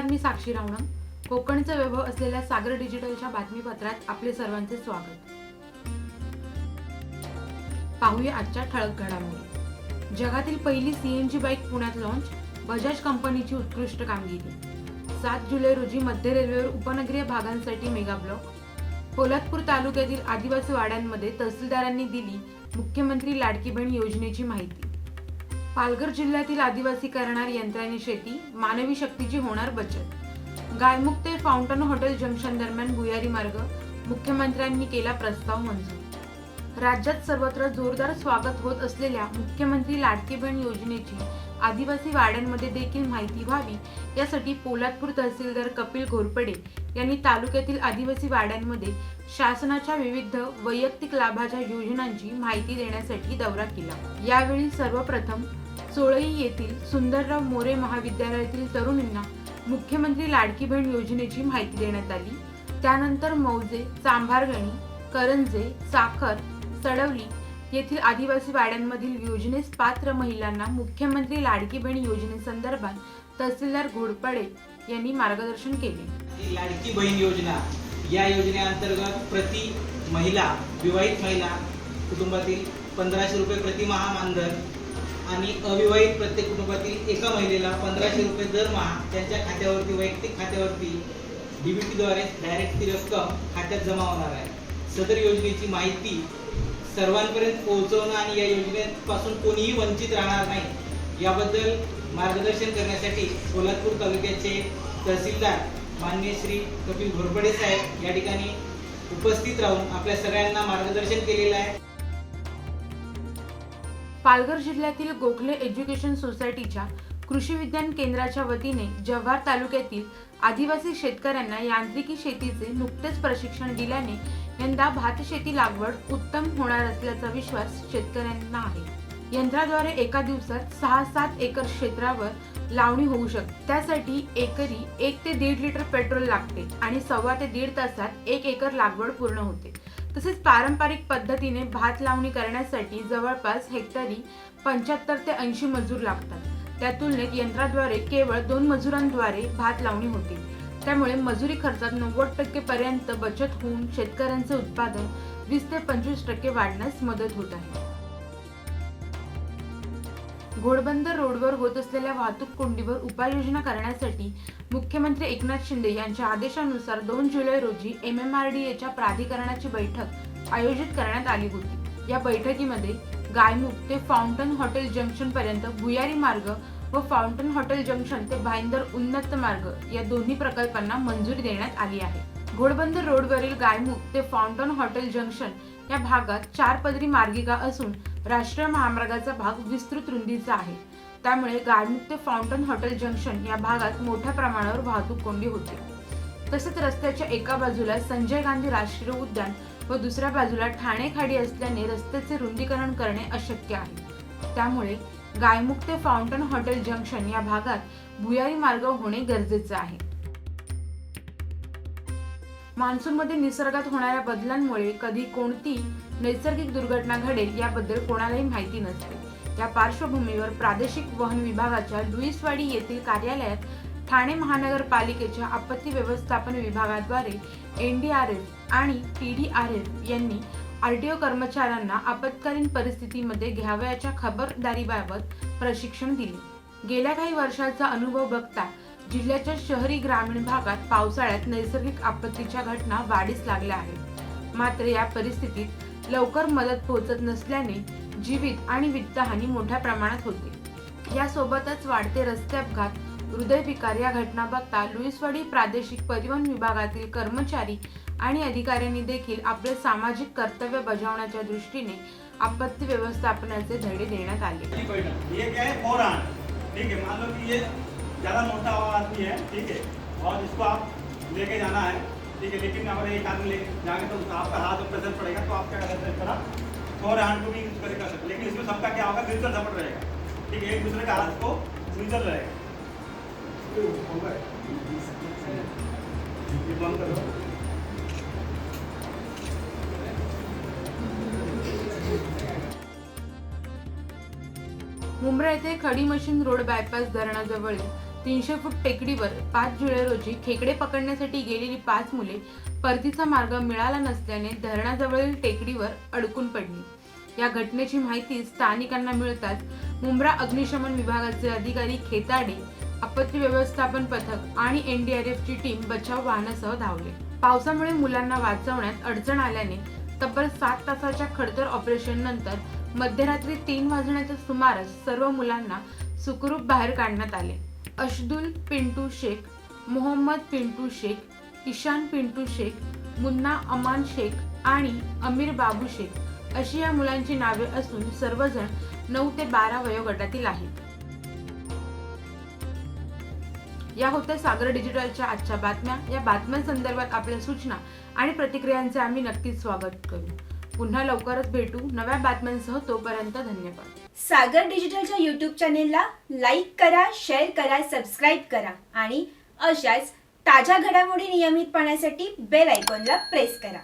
नमस्कार मी साक्षी रावणम. कोकणचं वैभव असलेल्या सागर डिजिटलच्या बातमीपत्रात आपले सर्वांचे स्वागत. पाहूया आजच्या ठळक घडामोडी. जगातील पहिली सीएनजी बाईक पुण्यात लॉन्च बजाज कंपनीची उत्कृष्ट कामगिरी. सात जुलै रोजी मध्य रेल्वेवर उपनगरीय भागांसाठी मेगा ब्लॉक. पोलादपूर तालुक्यातील आदिवासी वाड्यांमध्ये तहसीलदारांनी दिली मुख्यमंत्री लाडकी बहीण योजनेची माहिती. पालघर जिल्ह्यातील आदिवासी करणार यंत्राने शेती मानवी शक्तीची होणार बचत. गायमुख ते फाउंटन हॉटेल जंक्शन दरम्यान भुयारी मार्ग मुख्यमंत्र्यांनी केला प्रस्ताव मंजूर. राज्यात सर्वत्र जोरदार स्वागत होत असलेल्या मुख्यमंत्री लाडकी बहीण योजनेची आदिवासी वाड्यांमध्ये देखील माहिती व्हावी. यासाठी पोलादपूर तहसीलदार कपिल घोरपडे यांनी तालुक्यातील आदिवासी वाड्यांमध्ये शासनाच्या विविध वैयक्तिक लाभाच्या योजनांची माहिती देण्यासाठी दौरा केला. यावेळी सर्वप्रथम चोळई येथील सुंदरराव मोरे महाविद्यालयातील तरुणींना मुख्यमंत्री लाडकी बहीण योजनेची माहिती देण्यात आली. त्यानंतर मौजे चांभारगणी करंजे साखर चढवली. येथील आदिवासी वाड्यांमधील योजनेस पात्र महिलांना मुख्यमंत्री लाडकी बहीण योजनेसंदर्भात तहसीलदार घोडपडे यांनी मार्गदर्शन केले. लाडकी बहीण योजना या योजनेअंतर्गत प्रति महिला विवाहित महिला कुटुंबातील पंधराशे रुपये प्रति मानधन आणि अविवाहित प्रत्येक कुटुंबातील एका महिलेला पंधराशे रुपये दरमहा त्यांच्या खात्यावरती वैयक्तिक खात्यावरती डीबीटीद्वारे डायरेक्ट ती रक्कम खात्यात जमा होणार आहे. सदर योजनेची माहिती सर्वांपर्यंत पोहोचवणं आणि या योजनेपासून कोणीही वंचित राहणार नाही याबद्दल मार्गदर्शन करण्यासाठी सोलापूर तालुक्याचे तहसीलदार मान्य श्री कपिल घोरपडे साहेब या ठिकाणी उपस्थित राहून आपल्या सगळ्यांना मार्गदर्शन केलेलं आहे. पालघर जिल्ह्यातील गोखले एज्युकेशन सोसायटीच्या कृषी विज्ञान केंद्राच्या वतीने जव्हार तालुक्यातील आदिवासी शेतकऱ्यांना यांत्रिकी शेतीचे नुकतेच प्रशिक्षण दिल्याने यंदा भात शेती लागवड उत्तम होणार असल्याचा विश्वास शेतकऱ्यांना आहे. यंत्राद्वारे एका दिवसात सहा सात एकर क्षेत्रावर लावणी होऊ शकते. त्यासाठी एकरी एक ते दीड लिटर पेट्रोल लागते आणि सव्वा ते दीड तासात एक एकर लागवड पूर्ण होते. तसेच पारंपरिक पद्धतीने भात लावणी करण्यासाठी जवळपास हेक्टरी पंच्याहत्तर ते ऐंशी मजूर लागतात. त्या तुलनेत यंत्राद्वारे केवळ दोन मजुरांद्वारे भात लावणी होते. त्यामुळे मजुरी खर्चात नव्वद टक्के पर्यंत बचत होऊन शेतकऱ्यांचे उत्पादन वीस ते पंचवीस टक्के वाढण्यास मदत होत आहे. घोडबंदर रोडवर होत असलेल्या वाहतूक कोंडीवर उपाययोजना करण्यासाठी मुख्यमंत्री एकनाथ शिंदे यांच्या आदेशानुसार दोन जुलै रोजी एम एम आर डी एच्या प्राधिकरणाची बैठक आयोजित करण्यात आली होती. या बैठकीमध्ये गायमुख ते फाउंटन हॉटेल जंक्शन पर्यंत भुयारी मार्ग व फाउंटन हॉटेल जंक्शन ते भाईंदर उन्नत मार्ग या दोन्ही प्रकल्पांना मंजुरी देण्यात आली आहे. घोडबंदर रोडवरील गायमुख ते फाउंटन हॉटेल जंक्शन या भागात चार पदरी मार्गिका असून राष्ट्रीय महामार्गाचा भाग विस्तृत रुंदीचा आहे. त्यामुळे गायमुख ते फाउंटन हॉटेल जंक्शन या भागात मोठ्या प्रमाणावर वाहतूक कोंडी होते. तसेच रस्त्याच्या एका बाजूला संजय गांधी राष्ट्रीय उद्यान व दुसऱ्या बाजूला ठाणे खाडी असल्याने रस्त्याचे रुंदीकरण करणे अशक्य आहे. त्यामुळे गायमुख ते फाउंटन हॉटेल जंक्शन या भागात भुयारी मार्ग होणे गरजेचे आहे. मान्सूनमध्ये निसर्गात होणाऱ्या बदलांमुळे कधी कोणती नैसर्गिक दुर्घटना घडेल याबद्दल कोणालाही माहिती नसते. या पार्श्वभूमीवर प्रादेशिक वहन विभागाच्या लुईसवाडी येथील कार्यालयात ठाणे महानगरपालिकेच्या आपत्ती व्यवस्थापन विभागाद्वारे एनडीआरएफ आणि टी आर एल यांनी आरटीओ कर्मचाऱ्यांना आपत्कालीन परिस्थितीमध्ये घ्यावयाच्या खबरदारीबाबत प्रशिक्षण दिले. गेल्या काही वर्षाचा अनुभव बघता जिल्ह्याच्या शहरी ग्रामीण भागात पावसाळ्यात नैसर्गिक आपत्तीच्या घटना वाढीस लागल्या आहेत. मात्र या परिस्थितीत लवकर मदत पोहोचत नसल्याने जीवित आणि वित्तहानी मोठ्या प्रमाणात होते. यासोबतच वाढते रस्ते अपघात हृदयविकार या घटना बघता लुईसवाडी प्रादेशिक परिवहन विभागातील कर्मचारी आणि अधिकाऱ्यांनी देखील आपले सामाजिक कर्तव्य बजावण्याच्या दृष्टीने आपत्ती व्यवस्थापनाचे धडे देण्यात आले. ये क्या है फोर ठीक है मान लो कि ये ज़्यादा मोटा हुआ आदमी है ठीक है और इसको आप लेके जाना है. ठीक है लेकिन अगर एक आदमी लेके जाएंगे तो आपका हाथ में प्रेशर पड़ेगा तो आप क्या कर सकते हैं थोड़ा फोर हैंड को भी यूज कर सकते लेकिन इसमें सबका क्या होगा म्यूचुअल सपोर्ट रहेगा। ठीक है एक दूसरे का हाथ को म्यूचुअल रहेगा। मुंब्रा येथे खडी मशीन रोड बायपास धरणाजवळील तीनशे फूट टेकडीवर पाच जुलै रोजी खेकडे पकडण्यासाठी गेलेली पाच मुले परतीचा मार्ग मिळाला नसल्याने धरणाजवळील टेकडीवर अडकून पडली. या घटनेची माहिती स्थानिकांना मिळताच मुंब्रा अग्निशमन विभागाचे अधिकारी खेताडे आपत्ती व्यवस्थापन पथक आणि एनडीआरएफ ची टीम बचाव वाहनासह धावले. पावसामुळे मुलांना वाचवण्यात अडचण आल्याने तब्बल सात तासाच्या खडतर ऑपरेशन नंतर मध्यरात्री तीन वाजण्याच्या सुमारास सर्व मुलांना सुखरूप बाहेर काढण्यात आले. अशदुल पिंटू शेख मोहम्मद पिंटू शेख ईशान पिंटू शेख मुन्ना अमान शेख आणि अमीर बाबू शेख अशी या मुलांची नावे असून सर्वजण नऊ ते बारा वयोगटातील आहेत. या होत्या सागर डिजिटलच्या आजच्या बातम्या. या बातम्यांसंदर्भात आपल्या सूचना आणि प्रतिक्रियांचे आम्ही नक्कीच स्वागत करू. पुन्हा लवकरच भेटू नव्या बातम्यांसह. तोपर्यंत धन्यवाद. सागर डिजिटलच्या यूट्यूब चॅनेलला लाईक करा शेअर करा सबस्क्राईब करा आणि अशाच ताज्या घडामोडी नियमित पाहण्यासाठी बेल आयकॉनला प्रेस करा.